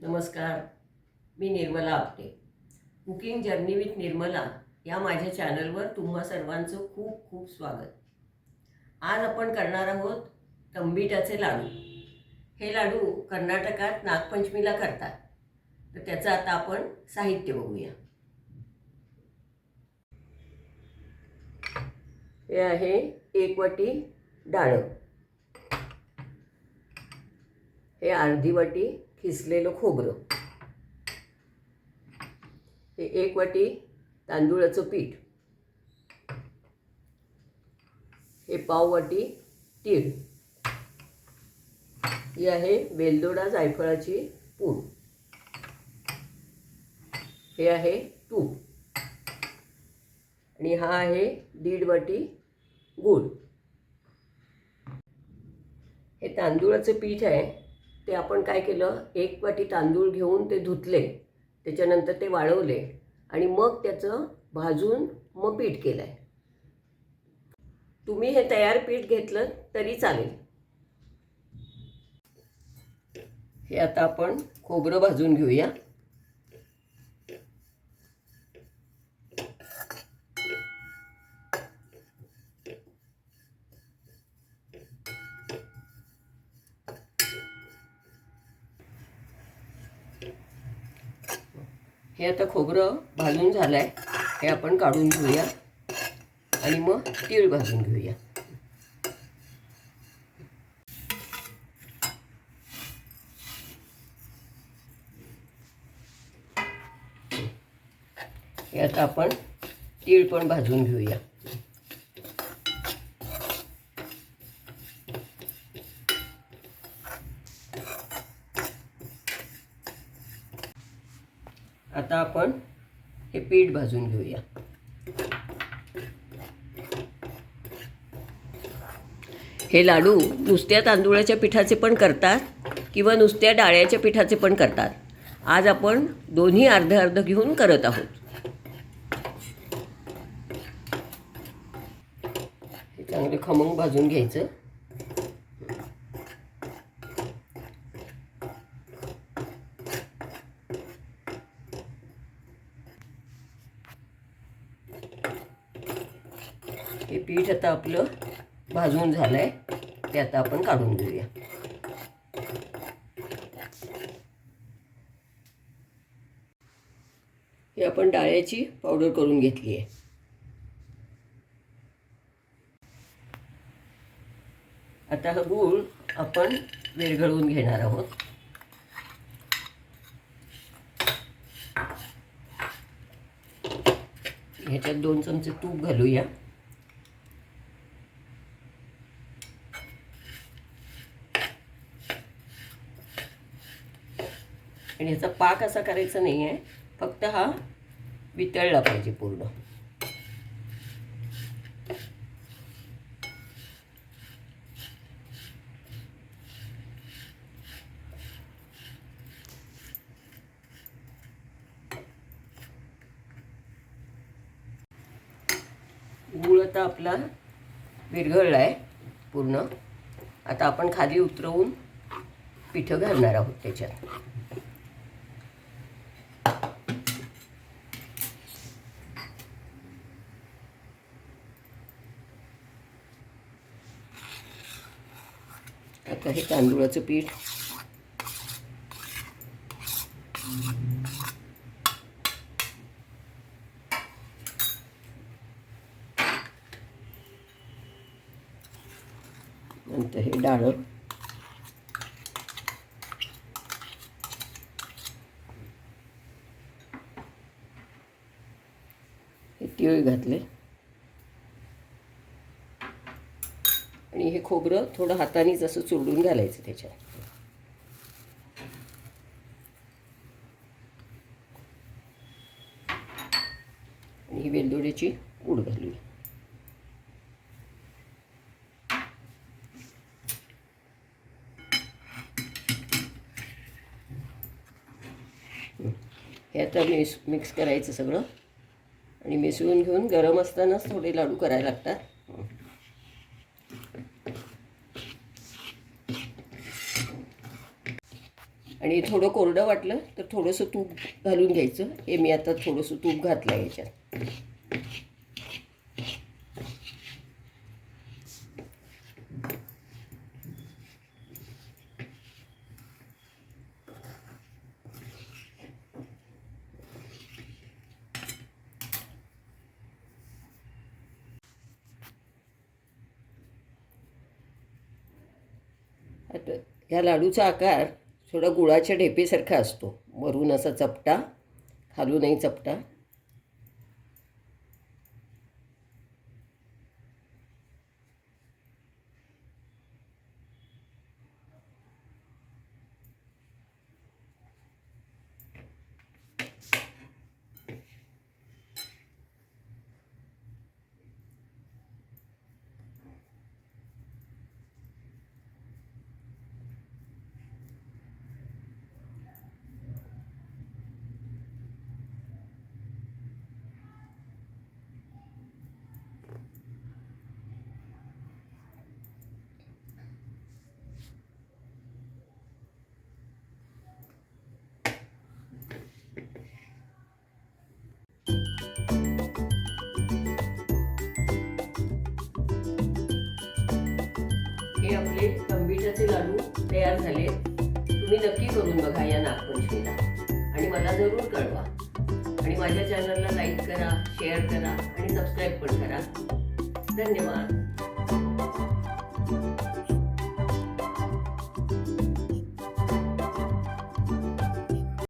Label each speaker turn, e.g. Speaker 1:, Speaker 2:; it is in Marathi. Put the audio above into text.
Speaker 1: नमस्कार मी Nirmala Apte. Cooking journey with Nirmala या माझ्या चॅनलवर तुम्हा सर्वांचं खूप खूप स्वागत. आज आपण करणार आहोत तंबिटाचे लाडू. हे लाडू कर्नाटकात नागपंचमीला करतात. तर त्याचं आता आपण साहित्य बघूया. हे आहे एक वाटी डाळं. हे अर्धी वाटी किसलेलं खोबरं? हे एक वाटी तांदूळाचं पीठ. हे पाव वाटी तीळ. ही आहे वेलदोडा जायफळाची पूड. हे आहे तूप. आणि हा आहे दीड वाटी गूळ. हे तांदूळाचं पीठ आहे. ते आपण काय केलं? एक वाटी तांदूळ घेऊन ते धुतले. त्याच्यानंतर ते वाळवले आणि मग त्याचं भाजून मग पीठ केलं आहे तुम्ही हे तयार पीठ घेतलं तरी चालेल. हे आता आपण खोबरं भाजून घेऊया. हे आता खोबरं भाजून झालं आहे हे आपण काढून घेऊया. आणि मग तीळ भाजून घेऊया. हे आता आपण तीळ पण भाजून घेऊया. आता आपण हे पीठ भाजून घेऊया. हे लाडू नुसत्या तांदुळाच्या पिठाचे पण करतात किंवा नुसत्या डाळ्याच्या पिठाचे पण करतात. आज आपण दोन्ही अर्ध अर्ध घेऊन करत आहोत. हे चांगले खमंग भाजून घ्यायचं. हे पीठ आता आपलं भाजून झालं आहे ते आता आपण काढून घेऊया. हे आपण डाळ्याची पावडर करून घेतली आहे. आता हा गूळ आपण विरघळवून घेणार आहोत. ह्याच्यात दोन चमचे तूप घालूया. आणि ह्याचा पाक असा करायचा नाही आहे फक्त हा वितळला पाहिजे पूर्ण. गूळ आता आपला विरघळला आहे पूर्ण. आता आपण खाली उतरवून पिठं घालणार आहोत त्याच्यात. आता हे तांदूळाचं पीठ. नंतर हे डाळ. हे तीळ घातले. आणि हे खोबरं थोडं हातानेच असं चुरडून घालायचं त्याच्यात. आणि ही वेलदोड्याची पूड घालूया हे आता मिस मिक्स करायचं सगळं. आणि मिसळून घेऊन गरम असतानाच थोडे लाडू करायला लागतात. आणि थोडं कोरडं वाटलं तर थोडंसं तूप घालून घ्यायचं. हे मी आता थोडंसं तूप घातलं आहे आता ह्या लाडूचा आकार थोडा गुळाच्या ढेपेसारखा असतो. वरून असा चपटा खालूनही चपटा. हे आपले तंबीटाचे लाडू तयार झाले. तुम्ही नक्की करून बघा या नागपंचमीला. आणि मला जरूर कळवा. आणि माझ्या चॅनलला लाईक करा शेअर करा आणि सबस्क्राईब पण करा. धन्यवाद.